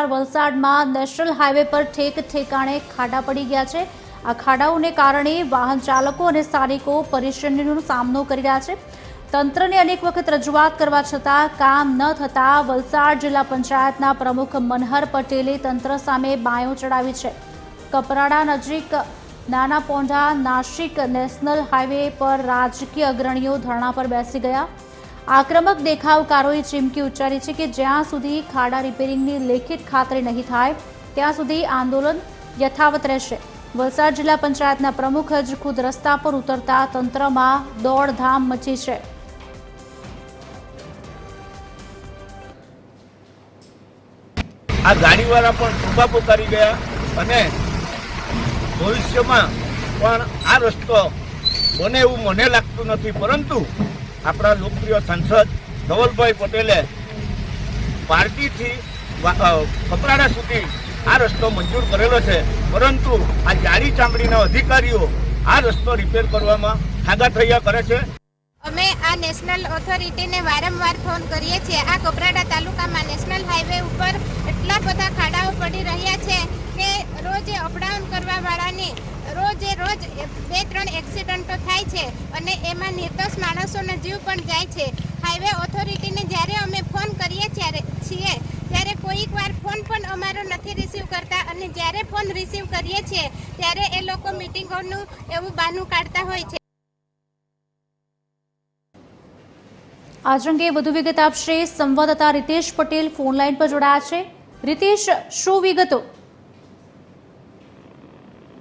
વલસાડમાં national highway પર ઠેક ઠેકાણે ખાડા પડી ગયા છે. આ ખાડાઓને કારણે વાહન ચાલકો અને સ્થાનિકો પરેશાનીનો સામનો કરી રહ્યા છે. તંત્રને અનેક વખત રજૂઆત કરવા છતાં કામ ન થતાં વલસાડ જિલ્લા પંચાયતના પ્રમુખ મનહર પટેલે તંત્ર સામે બાયો ચડાવી છે. કપરાડા નજીક નાના પોંઢા નાસિક નેશનલ હાઈવે પર રાજકીય અગ્રણીઓ ધરણા પર બેસી ગયા. આક્રમક દેખાવકારોએ ચીમકી ઉચ્ચારી છે કે જ્યાં સુધી ખાડા રિપેરિંગની લેખિત ખાતરી નહીં થાય, ત્યાં સુધી આંદોલન યથાવત રહેશે. વલસાડ જિલ્લા પંચાયતના પ્રમુખ જ ખુદ રસ્તા પર ઉતરતા તંત્રમાં દોડધામ મચી છે. આ ગાડીવાળા પણ ટૂંકાપો કરી ગયા અને ભવિષ્યમાં પણ આ રસ્તો બને એવું મને લાગતું નથી. પરંતુ આપણા લોકપ્રિય સાંસદ ધવલભાઈ પટેલે પાર્ટીથી કપરાડા સુધી આ રસ્તો મંજૂર કરેલો છે. પરંતુ આ જાડી ચામડીના અધિકારીઓ આ રસ્તો રિપેર કરવામાં ખાગા થયા કરે છે. અમે આ નેશનલ ઓથોરિટીને વારંવાર ફોન કરીએ છીએ. આ કપરાડા તાલુકામાં નેશનલ હાઈવે ઉપર એટલા બધા ખાડાઓ પડી રહ્યા બે, ત્રણ એક્સિડન્ટો થાય છે અને એમાં નિર્દોષ માણસોનો જીવ પણ જાય છે. હાઈવે ઓથોરિટીને જ્યારે અમે ફોન કરીએ ત્યારે છીએ, ત્યારે કોઈક વાર ફોન પણ અમારો નથી રિસીવ કરતા અને જ્યારે ફોન રિસીવ કરીએ છીએ, ત્યારે એ લોકો મિટિંગોનું એવું બહાનું કાઢતા હોય છે. આજ અંગે વધુ વિગત આપશે સંવાદદાતા રીતેશ પટેલ, ફોન લાઇન પર જોડાયા છે. રીતેશ, શું વિગતો?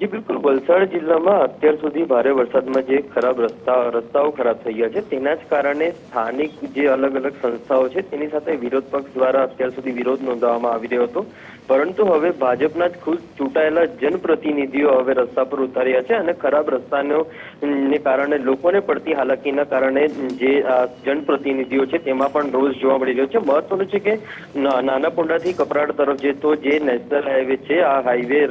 જી, બિલકુલ. વલસાડ જિલ્લામાં અત્યાર સુધી ભારે વરસાદમાં જે ખરાબ રસ્તા, રસ્તાઓ ખરાબ થઈ ગયા છે, તેના જ કારણે સ્થાનિક જે અલગ અલગ સંસ્થાઓ છે, તેની સાથે વિરોધ પક્ષ દ્વારા અત્યાર સુધી વિરોધ નોંધાવવામાં આવી રહ્યો હતો. પરંતુ હવે ભાજપના જ ખુદ ચૂંટાયેલા જનપ્રતિનિધિઓ હવે રસ્તા પર ઉતાર્યા છે અને ખરાબ રસ્તાનો ને કારણે લોકોને પડતી હાલાકીના કારણે જે જનપ્રતિનિધિઓ છે, તેમાં પણ રોષ જોવા મળી રહ્યો છે. મહત્વનું છે કે નાના પોંડાથી કપરાડ તરફ જે તો જે નેશનલ હાઈવે છે, આ હાઈવે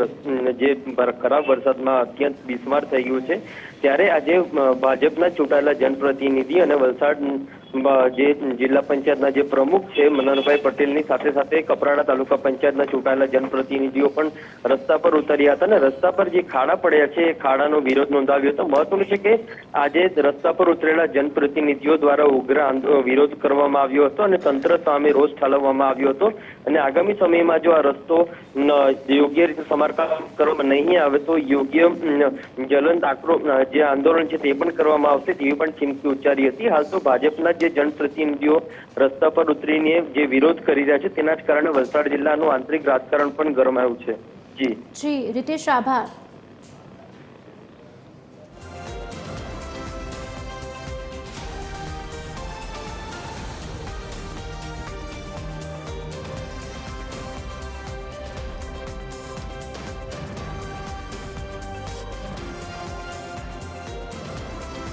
જે બર- વરસાદમાં અત્યંત બિસ્માર થઈ ગયું છે. ત્યારે આજે ભાજપના ચૂંટાયેલા જનપ્રતિનિધિ અને વલસાડ જે જિલ્લા પંચાયતના જે પ્રમુખ છે મનનભાઈ પટેલની સાથે સાથે કપરાડા તાલુકા પંચાયતના ચૂંટાયેલા જનપ્રતિનિધિઓ પણ રસ્તા પર ઉતર્યા હતા અને રસ્તા પર જે ખાડા પડ્યા છે એ ખાડાનો વિરોધ નોંધાવ્યો હતો. મહત્વનું છે કે આજે રસ્તા પર ઉતરેલા જનપ્રતિનિધિઓ દ્વારા ઉગ્ર વિરોધ કરવામાં આવ્યો હતો અને તંત્ર સામે રોષ ઠાલવવામાં આવ્યો હતો. અને આગામી સમયમાં જો આ રસ્તો યોગ્ય રીતે સમારકામ કરવામાં નહીં આવે તો યોગ્ય ન, આક્રો જે આંદોલન છે તે પણ કરવામાં આવશે તેવી પણ ચીમકી ઉચ્ચારી હતી. હાલ તો ભાજપના જે જનપ્રતિનિધિઓ રસ્તા પર ઉતરીને જે વિરોધ કરી રહ્યા છે, તેના જ કારણે વલસાડ જિલ્લાનું આંતરિક રાજકારણ પણ ગરમાયું છે. જી. જી, રીતેશ, આભાર.